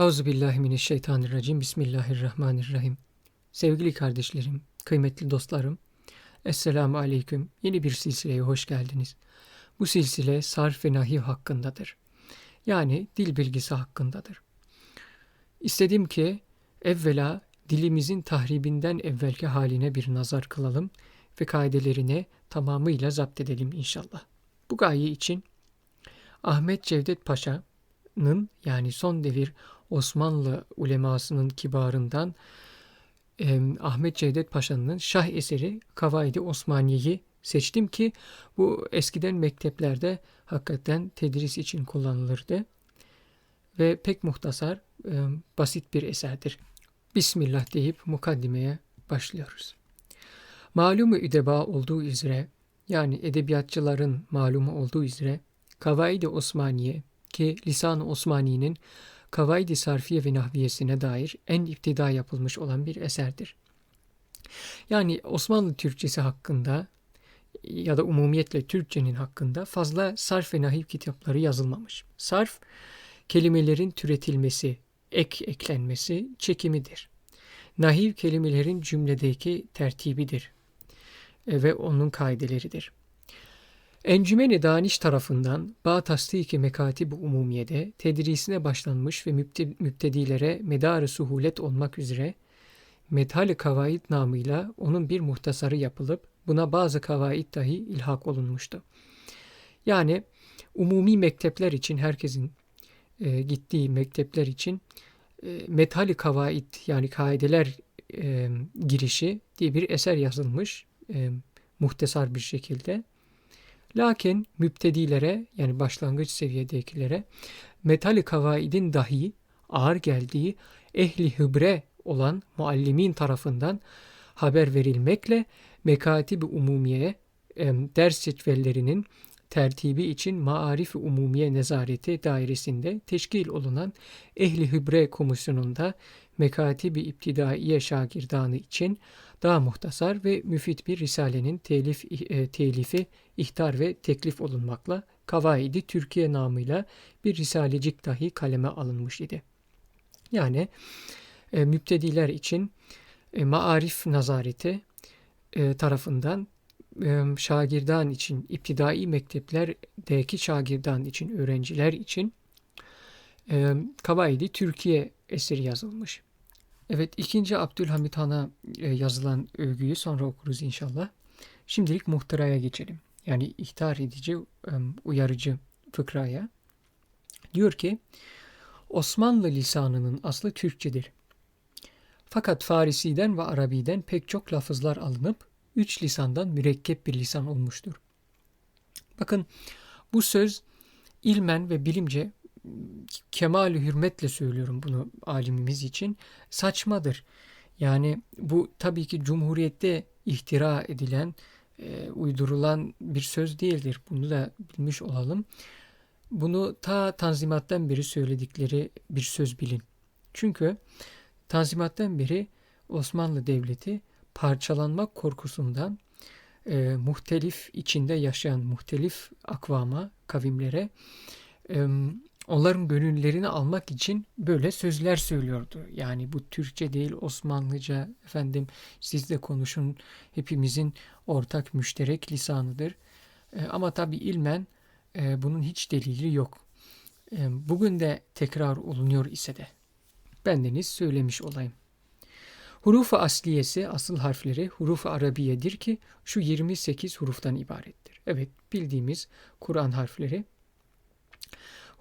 Euzubillahimineşşeytanirracim. Bismillahirrahmanirrahim. Sevgili kardeşlerim, kıymetli dostlarım, Esselamu Aleyküm. Yeni bir silsileye hoş geldiniz. Bu silsile sarf ve nahiv hakkındadır. Yani dil bilgisi hakkındadır. İstedim ki evvela dilimizin tahribinden evvelki haline bir nazar kılalım ve kaidelerine tamamıyla zapt edelim inşallah. Bu gaye için Ahmet Cevdet Paşa'nın yani son devir Osmanlı ulemasının kibarından e, Ahmet Cevdet Paşa'nın şah eseri Kavaidi Osmaniye'yi seçtim ki bu eskiden mekteplerde hakikaten tedris için kullanılırdı ve pek muhtasar, e, basit bir eserdir. Bismillah deyip mukaddimeye başlıyoruz. Malumu üdeba olduğu üzere yani edebiyatçıların malumu olduğu üzere Kavaidi Osmaniye ki Lisan-ı Osmani'nin Kavaidi Sarfiye ve Nahviyesine dair en iptida yapılmış olan bir eserdir. Yani Osmanlı Türkçesi hakkında ya da umumiyetle Türkçenin hakkında fazla sarf ve nahiv kitapları yazılmamış. Sarf, kelimelerin türetilmesi, ek eklenmesi, çekimidir. Nahiv kelimelerin cümledeki tertibidir e, ve onun kaideleridir. Encümeni Daniş tarafından Bağ Tasdiki Mekatib Umumiye'de tedrisine başlanmış ve müptedilere medarı suhulet olmak üzere Methal-i Kavaid namıyla onun bir muhtasarı yapılıp buna bazı kavaid dahi ilhak olunmuştu. Yani umumi mektepler için herkesin e, gittiği mektepler için e, Methal-i Kavaid yani kaideler e, girişi diye bir eser yazılmış e, muhtesar bir şekilde. Lakin müptedilere yani başlangıç seviyedekilere metali kavaidin dahi ağır geldiği ehli hıbre olan muallimin tarafından haber verilmekle mekatib umumiye ders cetvellerinin tertibi için Maarif Umumiye Nezareti dairesinde teşkil olunan Ehli Hübre Komisyonu'nda Mekatibi İptidaiye şagirdanı için daha muhtasar ve müfit bir risalenin telif, e, telifi ihtar ve teklif olunmakla Kavaidi Türkiye namıyla bir risalecik dahi kaleme alınmış idi. Yani e, müptediler için e, maarif nazareti e, tarafından e, şagirdan için, iptidai mekteplerdeki şagirdan için, öğrenciler için e, Kavaidi Türkiye eseri yazılmış. Evet ikinci Abdülhamit Han'a e, yazılan övgüyü sonra okuruz inşallah. Şimdilik muhtıraya geçelim. Yani ihtar edici, uyarıcı fıkraya. Diyor ki Osmanlı lisanının aslı Türkçedir. Fakat Farisi'den ve Arabi'den pek çok lafızlar alınıp üç lisandan mürekkep bir lisan olmuştur. Bakın bu söz ilmen ve bilimce kemal hürmetle söylüyorum bunu alimimiz için saçmadır. Yani bu tabii ki cumhuriyette ihtira edilen, e, uydurulan bir söz değildir. Bunu da bilmiş olalım. Bunu ta Tanzimat'tan beri söyledikleri bir söz bilin. Çünkü Tanzimat'tan beri Osmanlı Devleti parçalanmak korkusundan e, muhtelif içinde yaşayan muhtelif akvama, kavimlere e, onların gönüllerini almak için böyle sözler söylüyordu. Yani bu Türkçe değil Osmanlıca efendim siz de konuşun hepimizin ortak müşterek lisanıdır. E, ama tabi ilmen e, bunun hiç delili yok. E, bugün de tekrar olunuyor ise de bendeniz söylemiş olayım. Hurufu asliyesi, asıl harfleri hurufu arabiyedir ki şu 28 huruftan ibarettir. Evet bildiğimiz Kur'an harfleri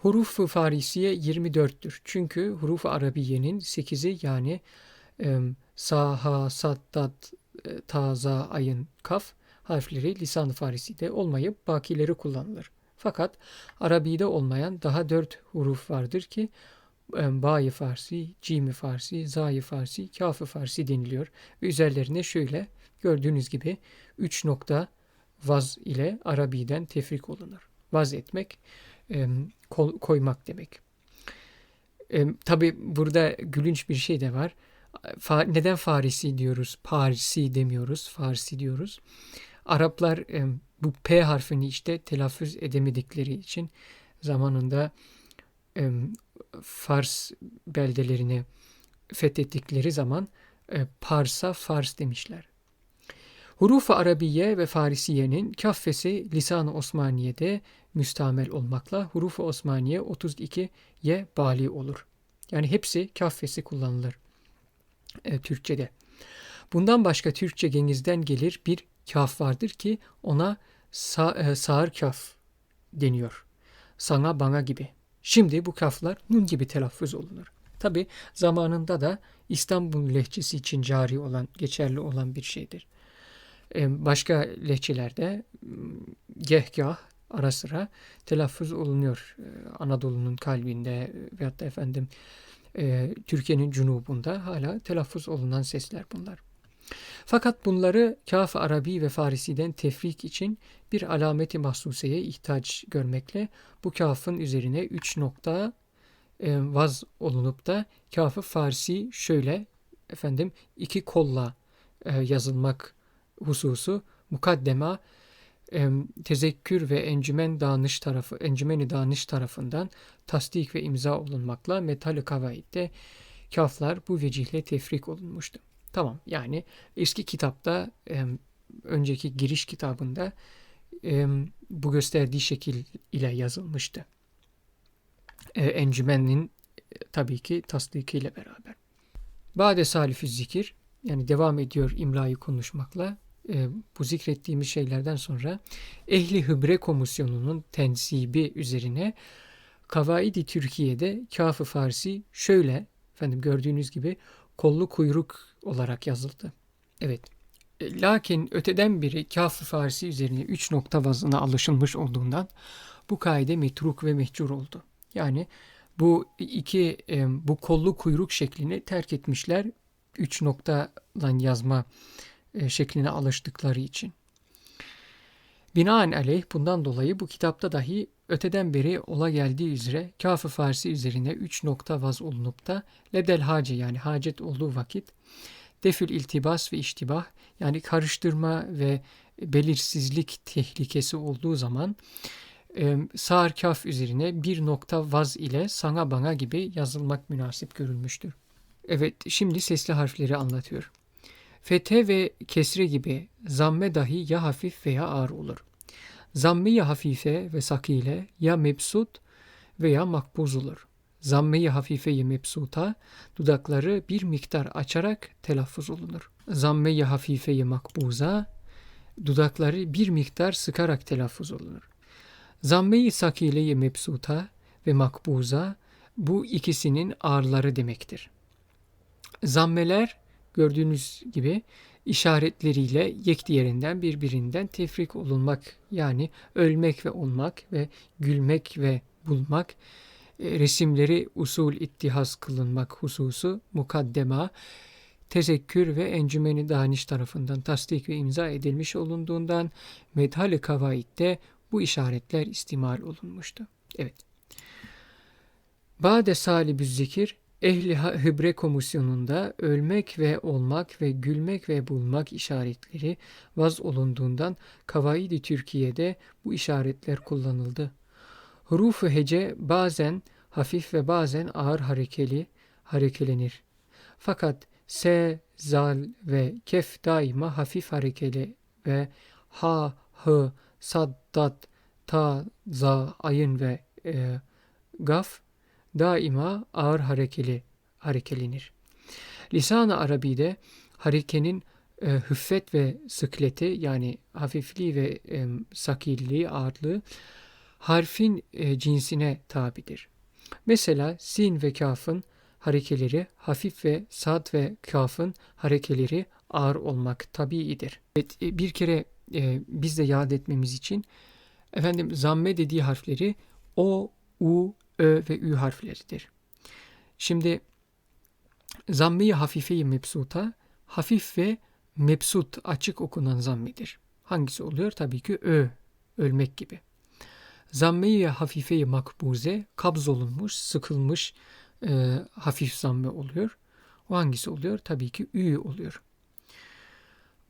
Huruf-ı Farisiye 24'tür. Çünkü huruf-ı Arabiye'nin 8'i yani e, sa, ha, e, ta, ayın, kaf harfleri lisan-ı Farisi'de olmayıp bakileri kullanılır. Fakat Arabi'de olmayan daha dört huruf vardır ki Ba'yı Farsi, Cim'i Farsi, Za'yı Farsi, Kaf'ı Farsi deniliyor. Ve üzerlerine şöyle gördüğünüz gibi üç nokta vaz ile Arabi'den tefrik olunur. Vaz etmek koymak demek. E, Tabi burada gülünç bir şey de var. Neden Farisi diyoruz, Parisi demiyoruz, Farsi diyoruz. Araplar bu P harfini işte telaffuz edemedikleri için zamanında Fars beldelerini fethettikleri zaman e, Pars'a Fars demişler. Huruf-u Arabiye ve Farisiye'nin kaffesi lisan-ı Osmaniye'de müstamel olmakla huruf-u Osmaniye 32'ye bali olur. Yani hepsi kaffesi kullanılır e, Türkçe'de. Bundan başka Türkçe gengizden gelir bir kaf vardır ki ona sa e, sağır kaf deniyor. Sana bana gibi. Şimdi bu kaflar nun gibi telaffuz olunur. Tabi zamanında da İstanbul lehçesi için cari olan, geçerli olan bir şeydir. Başka lehçelerde gehgah ara sıra telaffuz olunuyor. Anadolu'nun kalbinde veyahut da efendim Türkiye'nin cunubunda hala telaffuz olunan sesler bunlar. Fakat bunları kaf Arabi ve Farisi'den tefrik için bir alameti mahsuseye ihtiyaç görmekle bu kafın üzerine üç nokta vaz olunup da kafı Farsi şöyle efendim iki kolla yazılmak hususu mukaddema tezekkür ve encümen danış tarafı encümeni danış tarafından tasdik ve imza olunmakla metal-i kavaidde kaflar bu vecihle tefrik olunmuştu. Tamam yani eski kitapta önceki giriş kitabında bu gösterdiği şekil ile yazılmıştı. E, encümenin e, tabii ki tasdikiyle beraber. Bade salifü zikir yani devam ediyor imlayı konuşmakla e, bu zikrettiğimiz şeylerden sonra Ehli Hıbre Komisyonu'nun tensibi üzerine Kavaidi Türkiye'de Kafı Farsi şöyle efendim gördüğünüz gibi kollu kuyruk olarak yazıldı. Evet. E, lakin öteden beri kaf Farsi üzerine üç nokta vazına alışılmış olduğundan bu kaide metruk ve mehcur oldu. Yani bu iki e, bu kollu kuyruk şeklini terk etmişler. Üç noktadan yazma şekline alıştıkları için. Binaenaleyh bundan dolayı bu kitapta dahi öteden beri ola geldiği üzere kaf Farsi üzerine üç nokta vaz olunup da ledel hace yani hacet olduğu vakit defül iltibas ve iştibah yani karıştırma ve belirsizlik tehlikesi olduğu zaman e, sağır kaf üzerine bir nokta vaz ile sana bana gibi yazılmak münasip görülmüştür. Evet şimdi sesli harfleri anlatıyor. Fethe ve kesre gibi zamme dahi ya hafif veya ağır olur. Zamme-i hafife ve sakile ya mebsut veya makbuz olur. Zamme-i hafife-i mebsuta dudakları bir miktar açarak telaffuz olunur. Zamme-i hafife-i makbuza dudakları bir miktar sıkarak telaffuz olunur. Zamme-i sakile-i mebsuta ve makbuza bu ikisinin ağırları demektir. Zammeler gördüğünüz gibi işaretleriyle yek diğerinden birbirinden tefrik olunmak yani ölmek ve olmak ve gülmek ve bulmak e, resimleri usul ittihaz kılınmak hususu mukaddema tezekkür ve encümeni daniş tarafından tasdik ve imza edilmiş olunduğundan medhal-i kavaidde bu işaretler istimal olunmuştu. Evet. Bade salibü zikir Ehli Hıbre Komisyonu'nda ölmek ve olmak ve gülmek ve bulmak işaretleri vaz olunduğundan Kavaidi Türkiye'de bu işaretler kullanıldı. Hurufu hece bazen hafif ve bazen ağır harekeli harekelenir. Fakat se, zal ve kef daima hafif harekeli ve ha, hı, saddat, ta, za, ayın ve e, gaf daima ağır harekeli harekelenir. Lisan-ı Arabi'de harekenin e, hüffet ve sıkleti yani hafifliği ve e, sakilliği, ağırlığı harfin e, cinsine tabidir. Mesela sin ve kafın harekeleri hafif ve sad ve kafın harekeleri ağır olmak tabiidir. Evet, e, bir kere e, biz de yad etmemiz için efendim zamme dediği harfleri o, u, Ö ve Ü harfleridir. Şimdi zamme-i hafife-i mebsuta hafif ve mebsut açık okunan zammidir. Hangisi oluyor? Tabii ki Ö, ölmek gibi. Zamme-i hafife-i makbuze kabz olunmuş, sıkılmış e, hafif zamme oluyor. O hangisi oluyor? Tabii ki Ü oluyor.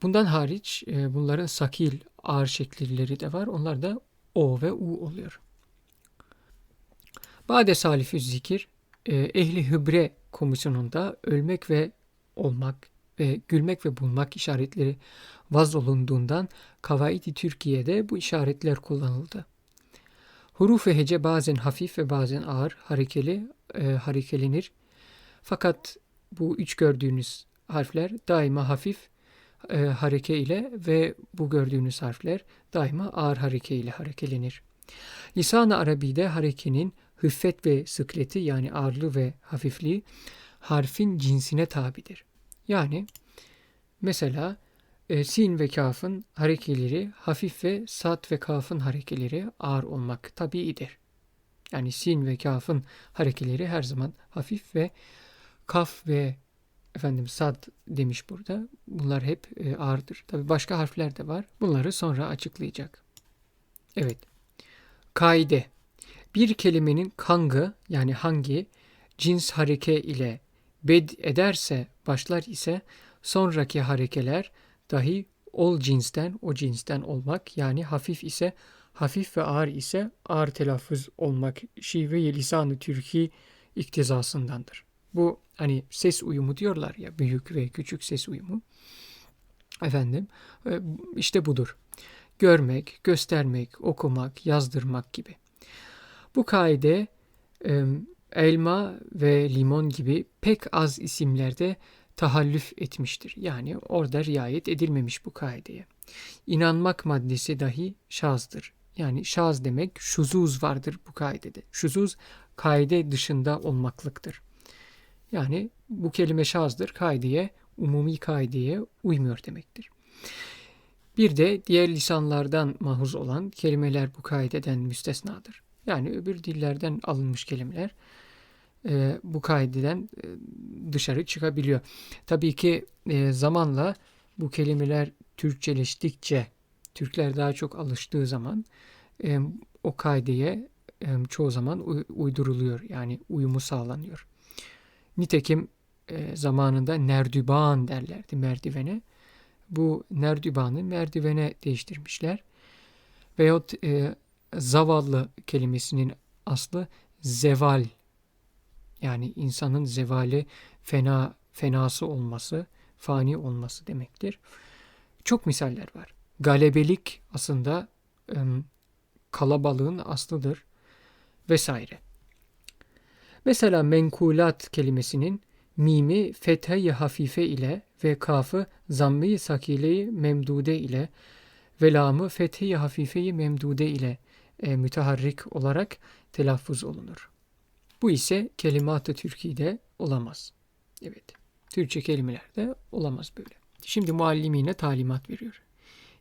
Bundan hariç e, bunların sakil ağır şekilleri de var. Onlar da O ve U oluyor. Bade salifü zikir e, ehli hübre komisyonunda ölmek ve olmak ve gülmek ve bulmak işaretleri vaz olunduğundan Kavaidi Türkiye'de bu işaretler kullanıldı. Huruf ve hece bazen hafif ve bazen ağır harekeli e, harekelenir. Fakat bu üç gördüğünüz harfler daima hafif e, hareke ile ve bu gördüğünüz harfler daima ağır hareke ile harekelenir. Lisan-ı Arabi'de harekenin hüffet ve sıkleti yani ağırlığı ve hafifliği harfin cinsine tabidir. Yani mesela e, sin ve kafın harekeleri hafif ve sat ve kafın harekeleri ağır olmak tabiidir. Yani sin ve kafın harekeleri her zaman hafif ve kaf ve efendim sad demiş burada. Bunlar hep e, ağırdır. Tabi başka harfler de var. Bunları sonra açıklayacak. Evet. Kaide. Bir kelimenin kangı yani hangi cins hareke ile bed ederse başlar ise sonraki harekeler dahi ol cinsten o cinsten olmak yani hafif ise hafif ve ağır ise ağır telaffuz olmak şive-i lisan-ı Türki iktizasındandır. Bu hani ses uyumu diyorlar ya büyük ve küçük ses uyumu. Efendim e, işte budur. Görmek, göstermek, okumak, yazdırmak gibi. Bu kaide elma ve limon gibi pek az isimlerde tahallüf etmiştir. Yani orada riayet edilmemiş bu kaideye. İnanmak maddesi dahi şazdır. Yani şaz demek şuzuz vardır bu kaidede. Şuzuz kaide dışında olmaklıktır. Yani bu kelime şazdır. Kaideye, umumi kaideye uymuyor demektir. Bir de diğer lisanlardan mahuz olan kelimeler bu kaideden müstesnadır. Yani öbür dillerden alınmış kelimeler e, bu kaideden e, dışarı çıkabiliyor. Tabii ki e, zamanla bu kelimeler Türkçeleştikçe, Türkler daha çok alıştığı zaman e, o kaideye e, çoğu zaman uy- uyduruluyor. Yani uyumu sağlanıyor. Nitekim e, zamanında nerdüban derlerdi merdivene. Bu nerdübanı merdivene değiştirmişler. Veyahut e, zavallı kelimesinin aslı zeval yani insanın zevali fena fenası olması, fani olması demektir. Çok misaller var. Galebelik aslında kalabalığın aslıdır vesaire. Mesela menkulat kelimesinin mimi fethe hafife ile ve kafı zammı sakile memdude ile ve lamı fethi hafife memdude ile e, müteharrik olarak telaffuz olunur. Bu ise kelimat-ı Türkiye'de olamaz. Evet. Türkçe kelimelerde olamaz böyle. Şimdi muallimine talimat veriyor.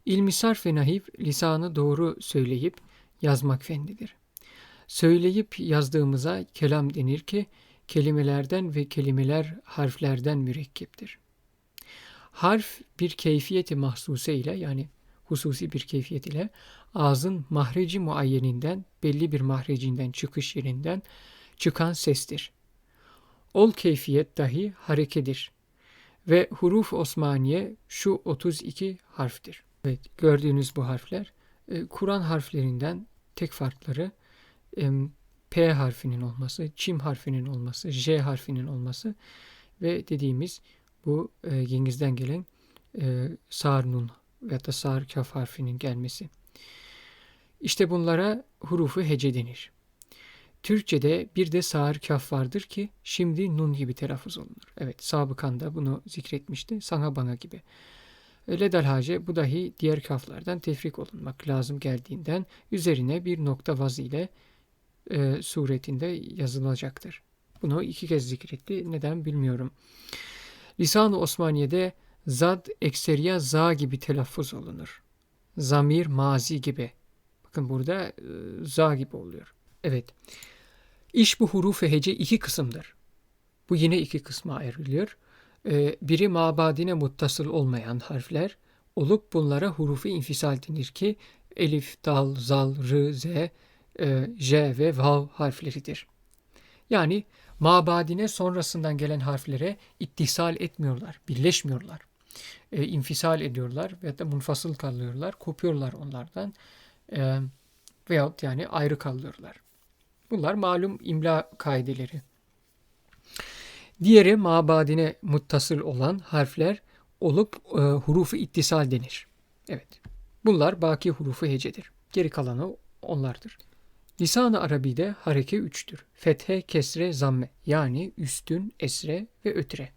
İlmi sarf ve nahiv lisanı doğru söyleyip yazmak fendidir. Söyleyip yazdığımıza kelam denir ki kelimelerden ve kelimeler harflerden mürekkeptir. Harf bir keyfiyeti mahsuse ile yani hususi bir keyfiyet ile ağzın mahreci muayyeninden belli bir mahrecinden çıkış yerinden çıkan sestir. Ol keyfiyet dahi harekedir. Ve huruf Osmaniye şu 32 harftir. Evet gördüğünüz bu harfler e, Kur'an harflerinden tek farkları P harfinin olması, çim harfinin olması, J harfinin olması ve dediğimiz bu e, Yengiz'den gelen e, sağır veya da sağır kaf harfinin gelmesi. İşte bunlara hurufu hece denir. Türkçe'de bir de sağır kaf vardır ki şimdi nun gibi telaffuz olunur. Evet sabıkanda bunu zikretmişti. Sana bana gibi. Ledal hace bu dahi diğer kaflardan tefrik olunmak lazım geldiğinden üzerine bir nokta vaz ile e, suretinde yazılacaktır. Bunu iki kez zikretti. Neden bilmiyorum. Lisan-ı Osmaniye'de zad ekseriya za gibi telaffuz olunur. Zamir mazi gibi. Bakın burada e, za gibi oluyor. Evet. İş bu huruf hece iki kısımdır. Bu yine iki kısma ayrılıyor. Ee, biri mabadine muttasıl olmayan harfler olup bunlara hurufu infisal denir ki elif, dal, zal, r, z, e, j ve vav harfleridir. Yani mabadine sonrasından gelen harflere ittisal etmiyorlar, birleşmiyorlar. E, infisal ediyorlar veya da munfasıl kalıyorlar, kopuyorlar onlardan e, veyahut yani ayrı kalıyorlar. Bunlar malum imla kaideleri. Diğeri mabadine muttasıl olan harfler olup e, hurufu ittisal denir. Evet. Bunlar baki hurufu hecedir. Geri kalanı onlardır. Lisan-ı Arabi'de hareke üçtür. Fethe, kesre, zamme yani üstün, esre ve ötre.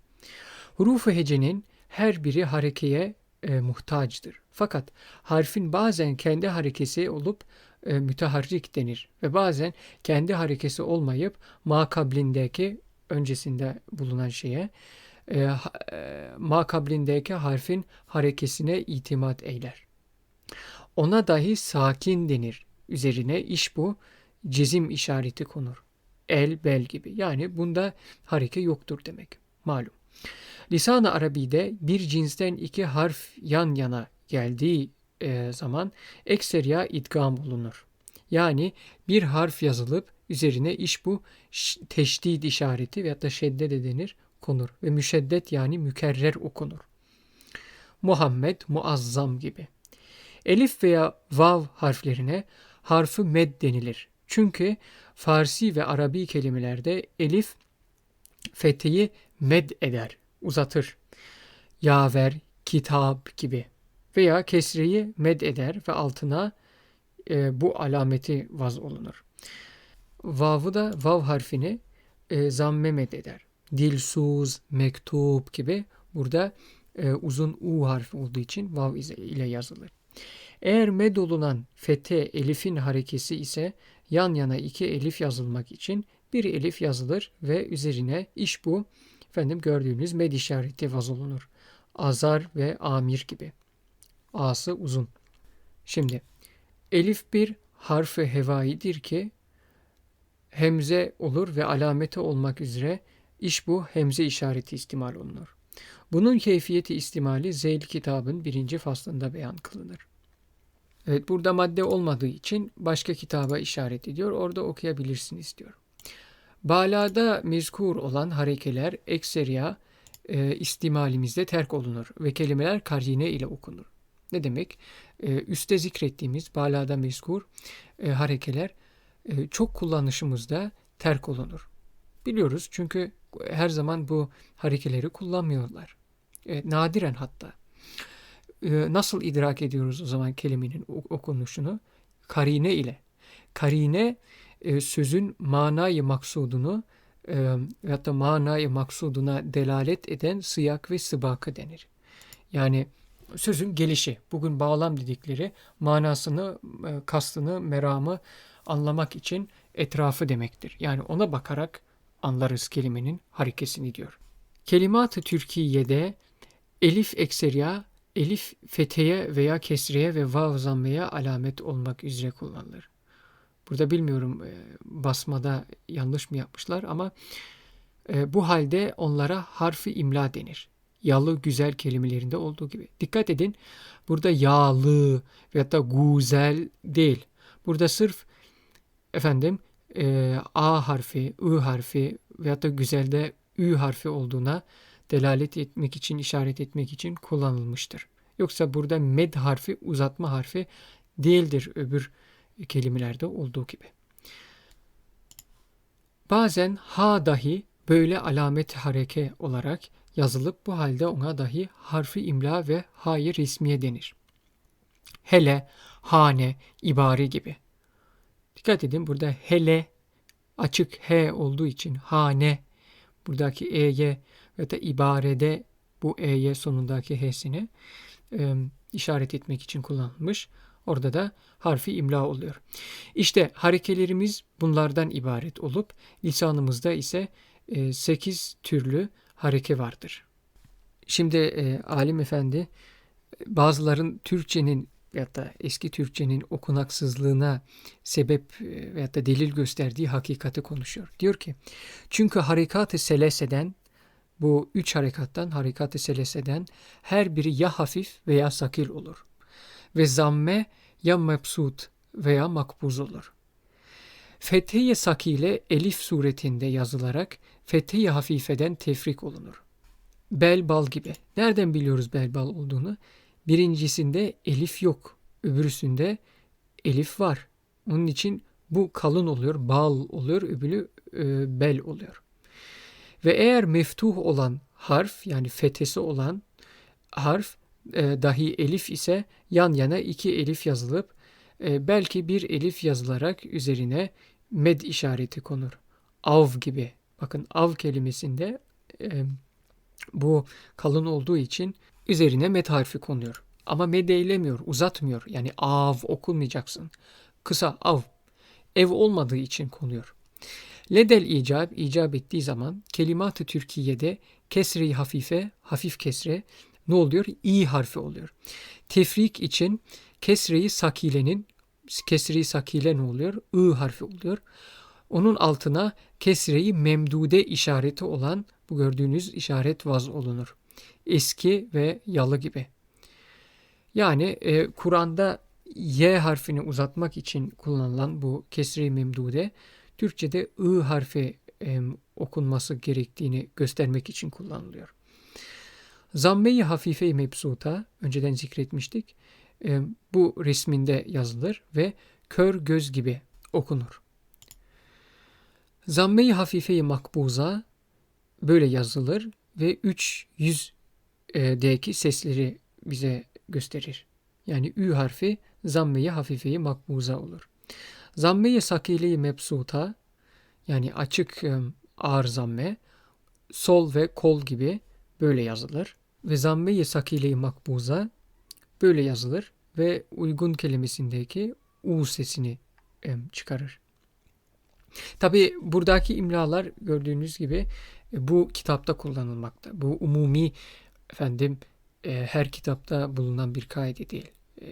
Hurufu hecenin her biri harekeye e, muhtaçtır. Fakat harfin bazen kendi harekesi olup e, müteharrik denir ve bazen kendi harekesi olmayıp makablindeki öncesinde bulunan şeye e, e, makablindeki harfin harekesine itimat eyler. Ona dahi sakin denir. Üzerine iş bu cezim işareti konur. El, bel gibi. Yani bunda hareke yoktur demek. Malum. Lisan-ı Arabi'de bir cinsten iki harf yan yana geldiği e, zaman ekseriya idgam bulunur. Yani bir harf yazılıp üzerine iş bu teşdid işareti veya da şedde de denir konur ve müşeddet yani mükerrer okunur. Muhammed, muazzam gibi. Elif veya vav harflerine harfi med denilir. Çünkü Farsi ve Arabi kelimelerde elif fetheyi med eder, uzatır. Yaver, kitap gibi. Veya kesreyi med eder ve altına e, bu alameti vaz olunur. Vav'ı da vav harfini e, zamme med eder. Dilsuz, mektup gibi burada e, uzun u harfi olduğu için vav ile yazılır. Eğer med olunan fete elifin harekesi ise yan yana iki elif yazılmak için bir elif yazılır ve üzerine iş bu efendim gördüğünüz med işareti vaz olunur. Azar ve amir gibi. A'sı uzun. Şimdi elif bir harfi hevaidir ki hemze olur ve alameti olmak üzere iş bu hemze işareti istimal olunur. Bunun keyfiyeti istimali Zeyl kitabın birinci faslında beyan kılınır. Evet burada madde olmadığı için başka kitaba işaret ediyor. Orada okuyabilirsiniz diyor. Balada mezkur olan harekeler ekseriya e, istimalimizde terk olunur ve kelimeler karine ile okunur. Ne demek? E, üste zikrettiğimiz balada mezkur e, harekeler e, çok kullanışımızda terk olunur. Biliyoruz çünkü her zaman bu harekeleri kullanmıyorlar. E, nadiren hatta. E, nasıl idrak ediyoruz o zaman kelimenin okunuşunu? Karine ile. Karine e, sözün manayı maksudunu e, da manayı maksuduna delalet eden sıyak ve sıbakı denir. Yani sözün gelişi, bugün bağlam dedikleri manasını, e, kastını, meramı anlamak için etrafı demektir. Yani ona bakarak anlarız kelimenin harekesini diyor. Kelimat-ı Türkiye'de elif ekseriya, elif feteye veya kesreye ve vav zammeye alamet olmak üzere kullanılır. Burada bilmiyorum e, basmada yanlış mı yapmışlar ama e, bu halde onlara harfi imla denir. Yalı güzel kelimelerinde olduğu gibi. Dikkat edin burada yağlı veya da güzel değil. Burada sırf efendim e, A harfi, I harfi veya da güzelde Ü harfi olduğuna delalet etmek için, işaret etmek için kullanılmıştır. Yoksa burada med harfi, uzatma harfi değildir öbür kelimelerde olduğu gibi. Bazen ha dahi böyle alamet hareke olarak yazılıp bu halde ona dahi harfi imla ve hayır resmiye denir. Hele, hane, ibare gibi. Dikkat edin burada hele açık he olduğu için hane buradaki eye ve da ibarede bu eye sonundaki h'sini e, işaret etmek için kullanılmış. Orada da harfi imla oluyor. İşte harekelerimiz bunlardan ibaret olup lisanımızda ise e, 8 türlü hareke vardır. Şimdi e, alim efendi bazıların Türkçenin veyahut da eski Türkçenin okunaksızlığına sebep e, da delil gösterdiği hakikati konuşuyor. Diyor ki çünkü harekat-ı seleseden bu üç harekattan harekat-ı seleseden her biri ya hafif veya sakil olur. Ve zamme ya mebsut veya makbuz olur. Fethiye sakile elif suretinde yazılarak fethiye hafifeden tefrik olunur. Belbal gibi. Nereden biliyoruz belbal olduğunu? Birincisinde elif yok. Öbürüsünde elif var. Onun için bu kalın oluyor, bal oluyor, öbürü e, bel oluyor. Ve eğer meftuh olan harf yani fethesi olan harf e, dahi elif ise yan yana iki elif yazılıp e, belki bir elif yazılarak üzerine med işareti konur. Av gibi. Bakın av kelimesinde e, bu kalın olduğu için üzerine med harfi konuyor. Ama med eylemiyor, uzatmıyor. Yani av okunmayacaksın. Kısa av. Ev olmadığı için konuyor. Ledel icab, icab ettiği zaman kelimat-ı Türkiye'de kesri hafife, hafif kesre ne oluyor? İ harfi oluyor. Tefrik için kesreyi sakilenin, kesri sakile ne oluyor? I harfi oluyor. Onun altına kesreyi memdude işareti olan bu gördüğünüz işaret vaz olunur. Eski ve yalı gibi. Yani e, Kur'an'da Y harfini uzatmak için kullanılan bu kesri memdude Türkçe'de I harfi e, okunması gerektiğini göstermek için kullanılıyor. Zamme-i hafife-i mebsuta önceden zikretmiştik. E, bu resminde yazılır ve kör göz gibi okunur. Zamme-i hafife-i makbuza böyle yazılır ve üç yüzdeki sesleri bize gösterir. Yani ü harfi zamme-i hafifeyi makbuza olur. Zamme-i sakile-i mebsuta yani açık ağır zamme sol ve kol gibi böyle yazılır. Ve zamme-i sakile-i makbuza böyle yazılır ve uygun kelimesindeki u sesini çıkarır. Tabi buradaki imlalar gördüğünüz gibi e, bu kitapta kullanılmakta. Bu umumi efendim e, her kitapta bulunan bir kaide değil. E,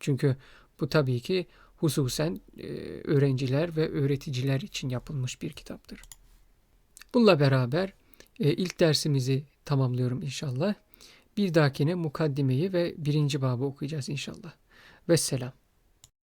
çünkü bu tabii ki hususen öğrenciler ve öğreticiler için yapılmış bir kitaptır. Bununla beraber ilk dersimizi tamamlıyorum inşallah. Bir dahakine mukaddimeyi ve birinci babı okuyacağız inşallah. Vesselam.